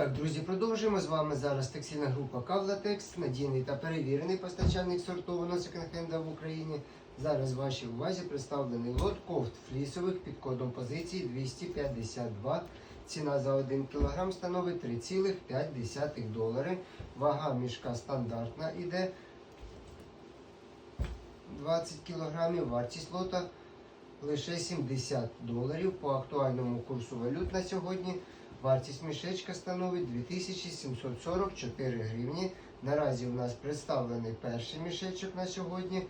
Так, друзі, продовжуємо. З вами зараз текстильна група Кавлатекс, надійний та перевірений постачальник сортованого секонд-хенда в Україні. Зараз вашій увазі представлений лот кофт флісових під кодом позиції 252. Підкоп за 1 кг становить 3,5 долари. Вага мішка стандартна іде 20 кг. Вартість лота лише 70 доларів. По актуальному курсу валют на сьогодні вартість мішечка становить 2744 гривні. Наразі у нас представлений перший мішечок на сьогодні.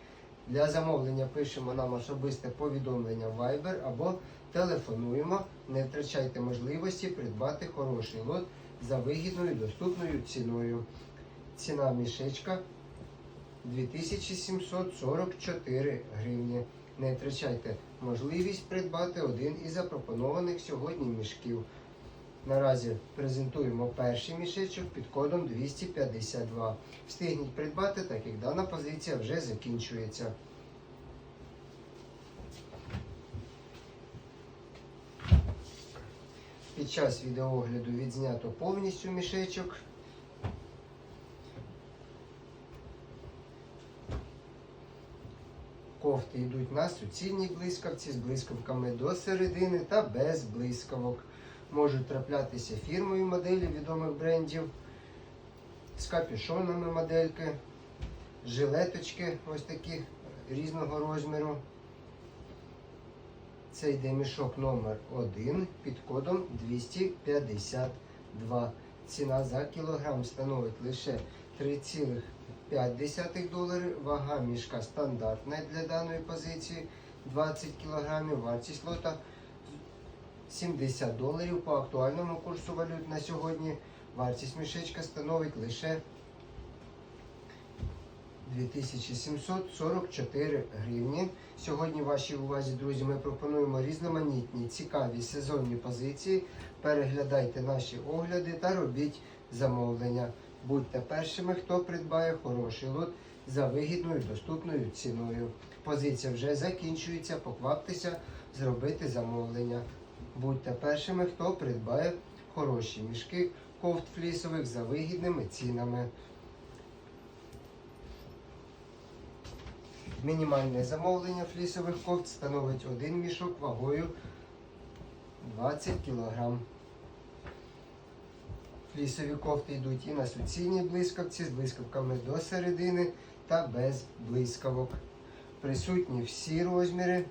Для замовлення пишемо нам особисте повідомлення Viber або телефонуємо. Не втрачайте можливості придбати хороший лот за вигідною доступною ціною. Ціна мішечка 2744 гривні. Не втрачайте можливість придбати один із запропонованих сьогодні мішків. Наразі презентуємо перший мішечок під кодом 252. Встигніть придбати, так як дана позиція вже закінчується. Під час відеоогляду відзнято повністю мішечок. Кофти йдуть на суцільній блискавці з блискавками до середини та без блискавок. Можуть траплятися фірмові моделі відомих брендів з капюшонами модельки, жилеточки ось такі різного розміру. Це йде мішок номер 1 під кодом 252. Ціна за кілограм становить лише 3,5 долари. Вага мішка стандартна для даної позиції 20 кг. Вартість лота 70 доларів. По актуальному курсу валют на сьогодні вартість мішечка становить лише 2744 гривні. Сьогодні вашій увазі, друзі, ми пропонуємо різноманітні, цікаві сезонні позиції. Переглядайте наші огляди та робіть замовлення. Будьте першими, хто придбає хороший лот за вигідною доступною ціною. Позиція вже закінчується. Покваптеся зробити замовлення. Будьте першими, хто придбає хороші мішки кофт флісових за вигідними цінами. Мінімальне замовлення флісових кофт становить один мішок вагою 20 кг. Флісові кофти йдуть і на суцільній блискавці з блискавками до середини та без блискавок. Присутні всі розміри.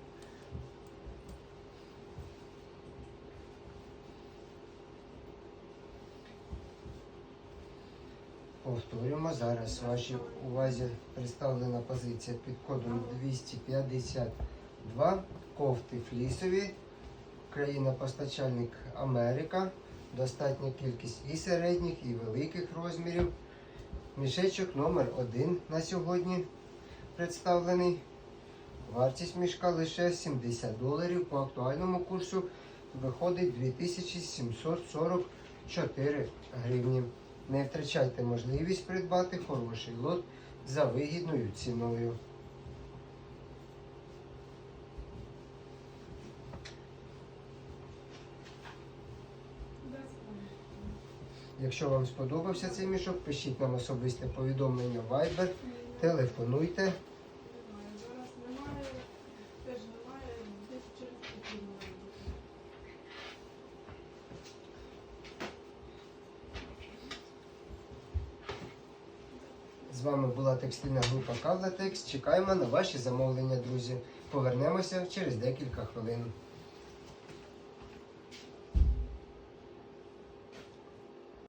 Повторюємо, зараз вашій увазі представлена позиція під кодом 252. Кофти флісові. Країна-постачальник Америка. Достатня кількість і середніх, і великих розмірів. Мішечок номер 1 на сьогодні представлений. Вартість мішка лише 70 доларів. По актуальному курсу виходить 2744 гривні. Не втрачайте можливість придбати хороший лот за вигідною ціною. Якщо вам сподобався цей мішок, пишіть нам особисте повідомлення Viber, телефонуйте. З вами була текстильна група Кавлатекс. Чекаємо на ваші замовлення, друзі. Повернемося через декілька хвилин.